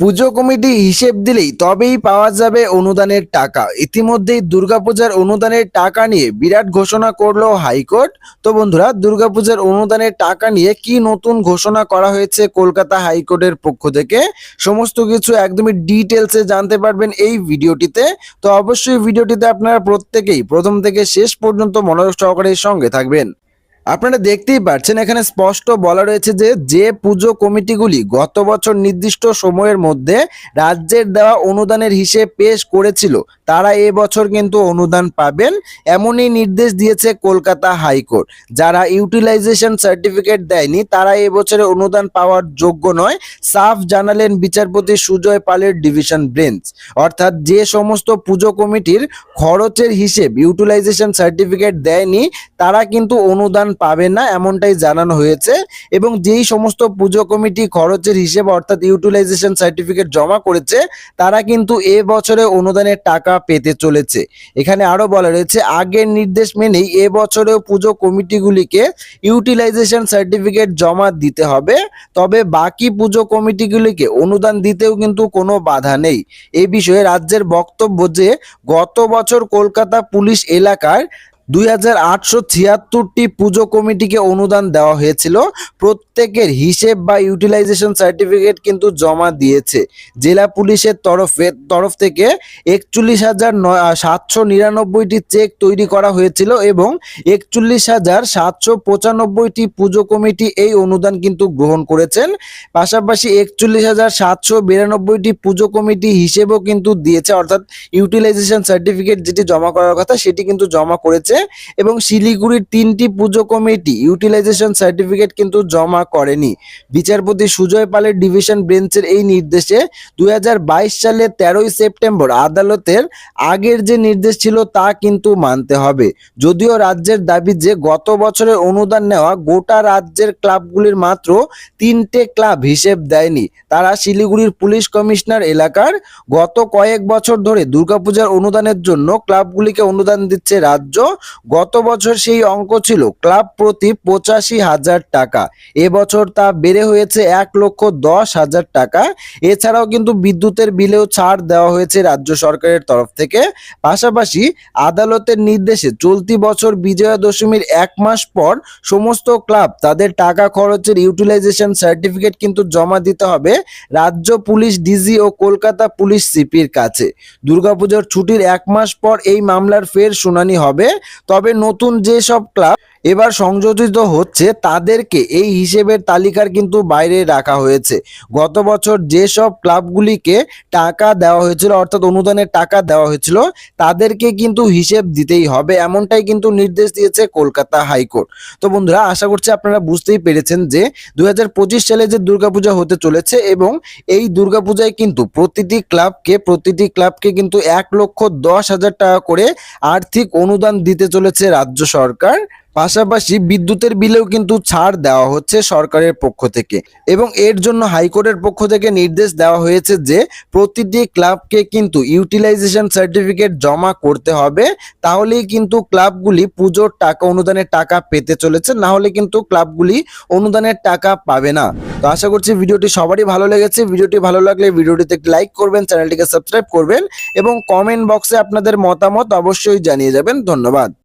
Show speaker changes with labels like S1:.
S1: পুজো committee হিসেব দিলেই তবেই পাওয়া যাবে অনুদানের টাকা। ইতিমধ্যেই দুর্গাপূজার অনুদানের টাকা নিয়ে বিরাট ঘোষণা করল হাইকোর্ট। তো বন্ধুরা, দুর্গাপূজার অনুদানের টাকা নিয়ে কি নতুন ঘোষণা করা হয়েছে কলকাতা হাইকোর্টের পক্ষ থেকে? সমস্ত কিছু একদমই ডিটেলসে জানতে পারবেন এই ভিডিওটিতে। তো অবশ্যই ভিডিওটিতে আপনারা প্রত্যেকেই প্রথম থেকে শেষ পর্যন্ত মনোযোগ সহকারে সঙ্গে থাকবেন। আপনারা দেখতেই পাচ্ছেন, এখানে স্পষ্ট বলা রয়েছে যে যে পুজো কমিটিগুলি গত বছর নির্দিষ্ট সময়ের মধ্যে রাজ্যের দেওয়া অনুদানের হিসেব পেশ করেছিল, তারা এ বছর কিন্তু অনুদান পাবেন এমনই নির্দেশ দিয়েছে কলকাতা হাইকোর্ট। যারা ইউটিলাইজেশন সার্টিফিকেট দেয়নি, তারা এ বছরে অনুদান পাওয়ার যোগ্য নয়, সাফ জানালেন বিচারপতি সুজয় পালের ডিভিশন বেঞ্চ। অর্থাৎ যে সমস্ত পুজো কমিটির খরচের হিসেব ইউটিলাইজেশন সার্টিফিকেট দেয়নি, তারা কিন্তু অনুদান পাবেন না, এমনটাই জানানো হয়েছে। এবং যেই সমস্ত পুজো কমিটি খরচের হিসেব অর্থাৎ ইউটিলাইজেশন সার্টিফিকেট জমা করেছে, তারা কিন্তু এ বছরে অনুদানের টাকা পেতে চলেছে। এখানে আরও বলা রয়েছে, আগের নির্দেশ মেনেই এ বছরেও পুজো কমিটিগুলিকে ইউটিলাইজেশন সার্টিফিকেট জমা দিতে হবে। তবে বাকি পুজো কমিটিগুলিকে অনুদান দিতেও কিন্তু কোনো বাধা নেই। এ বিষয়ে রাজ্যের বক্তব্য যে, গত বছর কলকাতা পুলিশ এলাকার দুই ছিয়াত্তরটি পুজো কমিটিকে অনুদান দেওয়া হয়েছিল। প্রত্যেকের হিসেব বা ইউটিলাইজেশন সার্টিফিকেট কিন্তু জমা দিয়েছে। জেলা পুলিশের তরফে, তরফ থেকে একচল্লিশ হাজার সাতশো নিরানব্বইটি চেক তৈরি করা হয়েছিল এবং একচল্লিশ হাজার সাতশো পঁচানব্বইটি পুজো কমিটি এই অনুদান কিন্তু গ্রহণ করেছেন। পাশাপাশি একচল্লিশ হাজার সাতশো বিরানব্বইটি পুজো কমিটি হিসেবেও কিন্তু দিয়েছে। অর্থাৎ ইউটিলাইজেশন সার্টিফিকেট যেটি জমা করার কথা সেটি কিন্তু জমা করেছে। এবং শিলিগুড়ির তিনটি পুজো কমিটি ইউটিলাইজেশন সার্টিফিকেট কিন্তু জমা করেনি। বিচারপতি সুজয় পালের ডিভিশন বেঞ্চের এই নির্দেশে দুই সালের তেরোই সেপ্টেম্বর আদালতের আগের যে নির্দেশ ছিল তা কিন্তু মানতে হবে। যদিও রাজ্যের দাবি যে গত বছরের অনুদান নেওয়া গোটা রাজ্যের ক্লাবগুলির মাত্র তিনটে ক্লাব হিসেব দেয়নি। তারা শিলিগুড়ির পুলিশ কমিশনার এলাকার গত কয়েক বছর ধরে দুর্গাপূজার অনুদানের জন্য ক্লাবগুলিকে অনুদান দিচ্ছে রাজ্য গত বছর সেই অঙ্ক ছিল ক্লাব প্রতি পঁচাশি হাজার টাকা। এবছর তা বেড়ে হয়েছে এক লক্ষ দশ হাজার টাকা। এছাড়াও কিন্তু বিদ্যুতের বিলেও ছাড় দেওয়া হয়েছে রাজ্য সরকারের তরফ থেকে। পাশাপাশি আদালতের নির্দেশে চলতি বছর বিজয়া দশমীর এক মাস পর সমস্ত ক্লাব তাদের টাকা খরচের ইউটিলাইজেশন সার্টিফিকেট কিন্তু জমা দিতে হবে রাজ্য পুলিশ, ডিজি ও কলকাতা পুলিশ সিপির কাছে। দুর্গাপূজার ছুটির এক মাস পর এই মামলার ফের শুনানি হবে। তবে নতুন যে সব ক্লাব এবার সংযোজিত হচ্ছে তাদেরকে এই হিসেবের তালিকার কিন্তু বাইরে রাখা হয়েছে। গত বছর যেসব ক্লাবগুলিকে টাকা দেওয়া হয়েছিল, অর্থাৎ অনুদানের টাকা দেওয়া হয়েছিল, তাদেরকে কিন্তু হিসেব দিতেই হবে। এমনটাই কিন্তু নির্দেশ দিয়েছে কলকাতা হাইকোর্ট। তো বন্ধুরা, আশা করছি আপনারা বুঝতেই পেরেছেন যে দুই হাজার পঁচিশ সালে যে দুর্গাপূজা হতে চলেছে এবং এই দুর্গাপূজায় কিন্তু প্রতিটি ক্লাবকে প্রতিটি ক্লাবকে কিন্তু এক লক্ষ দশ হাজার টাকা করে আর্থিক অনুদান দিতে চলেছে রাজ্য সরকার। পাশাপাশি বিদ্যুতের বিলেও কিন্তু ছাড় দেওয়া হচ্ছে সরকারের পক্ষ থেকে। এবং এর জন্য হাইকোর্টের পক্ষ থেকে নির্দেশ দেওয়া হয়েছে যে, প্রতিটি ক্লাবকে কিন্তু ইউটিলাইজেশন সার্টিফিকেট জমা করতে হবে। তাহলেই কিন্তু ক্লাবগুলি পুজোর টাকা, অনুদানের টাকা পেতে চলেছে। না হলে কিন্তু ক্লাবগুলি অনুদানের টাকা পাবে না। তো আশা করছি ভিডিওটি সবারই ভালো লেগেছে। ভিডিওটি ভালো লাগলে ভিডিওটিতে লাইক করবেন, চ্যানেলটিকে সাবস্ক্রাইব করবেন এবং কমেন্ট বক্সে আপনাদের মতামত অবশ্যই জানিয়ে যাবেন। ধন্যবাদ।